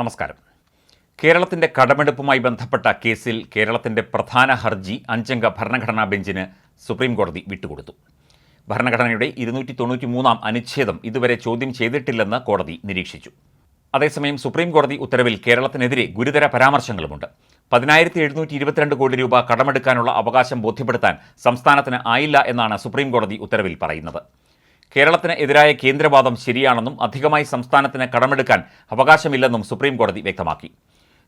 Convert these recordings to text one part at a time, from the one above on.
നമസ്കാരം. കേരളത്തിന്റെ കടമെടുപ്പുമായി ബന്ധപ്പെട്ട കേസിൽ കേരളത്തിന്റെ പ്രധാന ഹർജി അഞ്ചംഗ ഭരണഘടനാ ബെഞ്ചിന് സുപ്രീം കോടതി വിട്ടുകൊടുത്തു. ഭരണഘടനയുടെ ഇരുന്നൂറ്റി തൊണ്ണൂറ്റി മൂന്നാം അനുച്ഛേദം ഇതുവരെ ചോദ്യം ചെയ്തിട്ടില്ലെന്ന് കോടതി നിരീക്ഷിച്ചു. അതേസമയം സുപ്രീം കോടതി ഉത്തരവിൽ കേരളത്തിനെതിരെ ഗുരുതര പരാമർശങ്ങളുമുണ്ട്. പതിനായിരത്തി എഴുന്നൂറ്റി ഇരുപത്തിരണ്ട് കോടി രൂപ കടമെടുക്കാനുള്ള അവകാശം ബോധ്യപ്പെടുത്താൻ സംസ്ഥാനത്തിന് ആയില്ല എന്നാണ് സുപ്രീം കോടതി ഉത്തരവിൽ പറയുന്നത്. കേരളത്തിന് എതിരായ കേന്ദ്രവാദം ശരിയാണെന്നും അധികമായി സംസ്ഥാനത്തിന് കടമെടുക്കാൻ അവകാശമില്ലെന്നും സുപ്രീം കോടതി വ്യക്തമാക്കി.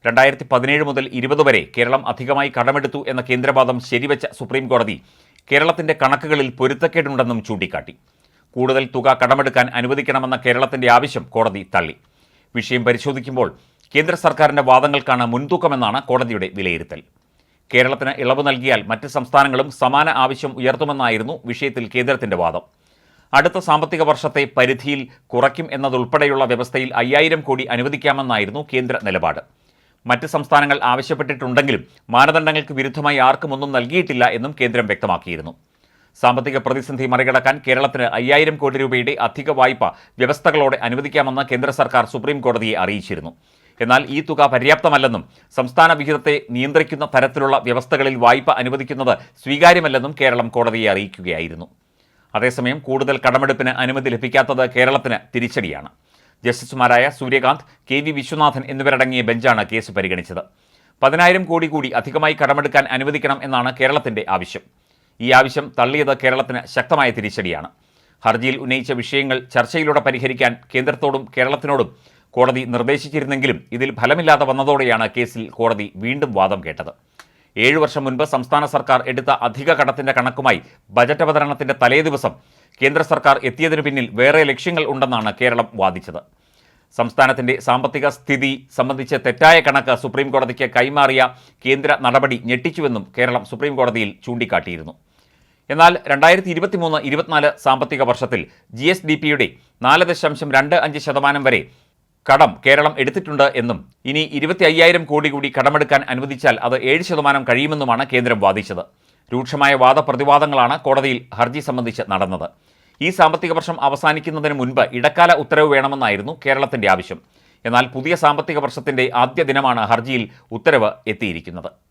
രണ്ടായിരത്തി പതിനേഴ് മുതൽ ഇരുപത് വരെ കേരളം അധികമായി കടമെടുത്തു എന്ന കേന്ദ്രവാദം ശരിവെച്ച സുപ്രീം കോടതി കേരളത്തിന്റെ കണക്കുകളിൽ പൊരുത്തക്കേടുണ്ടെന്നും ചൂണ്ടിക്കാട്ടി. കൂടുതൽ തുക കടമെടുക്കാൻ അനുവദിക്കണമെന്ന കേരളത്തിന്റെ ആവശ്യം കോടതി തള്ളി. വിഷയം പരിശോധിക്കുമ്പോൾ കേന്ദ്ര സർക്കാരിന്റെ വാദങ്ങൾക്കാണ് മുൻതൂക്കമെന്നാണ് കോടതിയുടെ വിലയിരുത്തൽ. കേരളത്തിന് ഇളവ് നൽകിയാൽ മറ്റ് സംസ്ഥാനങ്ങളും സമാന ആവശ്യം ഉയർത്തുമെന്നായിരുന്നു വിഷയത്തിൽ കേന്ദ്രത്തിന്റെ വാദം. അടുത്ത സാമ്പത്തിക വർഷത്തെ പരിധിയിൽ കുറയ്ക്കും എന്നതുൾപ്പെടെയുള്ള വ്യവസ്ഥയിൽ അയ്യായിരം കോടി അനുവദിക്കാമെന്നായിരുന്നു കേന്ദ്ര നിലപാട്. മറ്റ് സംസ്ഥാനങ്ങൾ ആവശ്യപ്പെട്ടിട്ടുണ്ടെങ്കിലും മാനദണ്ഡങ്ങൾക്ക് വിരുദ്ധമായി ആർക്കും ഒന്നും നൽകിയിട്ടില്ല എന്നും കേന്ദ്രം വ്യക്തമാക്കിയിരുന്നു. സാമ്പത്തിക പ്രതിസന്ധി മറികടക്കാൻ കേരളത്തിന് അയ്യായിരം കോടി രൂപയുടെ അധിക വായ്പ വ്യവസ്ഥകളോടെ അനുവദിക്കാമെന്ന് കേന്ദ്ര സർക്കാർ സുപ്രീം കോടതിയെ അറിയിച്ചിരുന്നു. എന്നാൽ ഈ തുക പര്യാപ്തമല്ലെന്നും സംസ്ഥാന വിഹിതത്തെ നിയന്ത്രിക്കുന്ന തരത്തിലുള്ള വ്യവസ്ഥകളിൽ വായ്പ അനുവദിക്കുന്നത് സ്വീകാര്യമല്ലെന്നും കേരളം കോടതിയെ അറിയിക്കുകയായിരുന്നു. അതേസമയം കൂടുതൽ കടമെടുപ്പിന് അനുമതി ലഭിക്കാത്തത് കേരളത്തിന് തിരിച്ചടിയാണ്. ജസ്റ്റിസുമാരായ സൂര്യകാന്ത് കെ വി വിശ്വനാഥൻ എന്നിവരടങ്ങിയ ബെഞ്ചാണ് കേസ് പരിഗണിച്ചത്. പതിനായിരം കോടി കൂടി അധികമായി കടമെടുക്കാൻ അനുവദിക്കണം എന്നാണ് കേരളത്തിന്റെ ആവശ്യം. ഈ ആവശ്യം തള്ളിയത് കേരളത്തിന് ശക്തമായ തിരിച്ചടിയാണ്. ഹർജിയിൽ ഉന്നയിച്ച വിഷയങ്ങൾ ചർച്ചയിലൂടെ പരിഹരിക്കാൻ കേന്ദ്രത്തോടും കേരളത്തിനോടും കോടതി നിർദ്ദേശിച്ചിരുന്നെങ്കിലും ഇതിൽ ഫലമില്ലാതെ വന്നതോടെയാണ് കേസിൽ കോടതി വീണ്ടും വാദം കേട്ടത്. ഏഴു വർഷം മുൻപ് സംസ്ഥാന സർക്കാർ എടുത്ത അധിക കടത്തിന്റെ കണക്കുമായി ബജറ്റ് അവതരണത്തിന്റെ തലേദിവസം കേന്ദ്ര സർക്കാർ എത്തിയതിനു പിന്നിൽ വേറെ ലക്ഷ്യങ്ങൾ ഉണ്ടെന്നാണ് കേരളം വാദിച്ചത്. സംസ്ഥാനത്തിന്റെ സാമ്പത്തിക സ്ഥിതി സംബന്ധിച്ച് തെറ്റായ കണക്ക് സുപ്രീംകോടതിക്ക് കൈമാറിയ കേന്ദ്ര നടപടി ഞെട്ടിച്ചുവെന്നും കേരളം സുപ്രീംകോടതിയിൽ ചൂണ്ടിക്കാട്ടിയിരുന്നു. എന്നാൽ രണ്ടായിരത്തി ഇരുപത്തിമൂന്ന് ഇരുപത്തിനാല് സാമ്പത്തിക വർഷത്തിൽ ജി എസ് ഡി പിയുടെ നാല് ദശാംശം രണ്ട് അഞ്ച് ശതമാനം വരെ കടം കേരളം എടുത്തിട്ടുണ്ട് എന്നും ഇനി ഇരുപത്തി അയ്യായിരം കോടി കൂടി കടമെടുക്കാൻ അനുവദിച്ചാൽ അത് ഏഴ് ശതമാനം കഴിയുമെന്നുമാണ് കേന്ദ്രം വാദിച്ചത്. രൂക്ഷമായ വാദപ്രതിവാദങ്ങളാണ് കോടതിയിൽ ഹർജി സംബന്ധിച്ച് നടന്നത്. ഈ സാമ്പത്തിക വർഷം അവസാനിക്കുന്നതിന് മുൻപ് ഇടക്കാല ഉത്തരവ് വേണമെന്നായിരുന്നു കേരളത്തിന്റെ ആവശ്യം. എന്നാൽ പുതിയ സാമ്പത്തിക വർഷത്തിന്റെ ആദ്യ ദിനമാണ് ഹർജിയിൽ ഉത്തരവ് എത്തിയിരിക്കുന്നത്.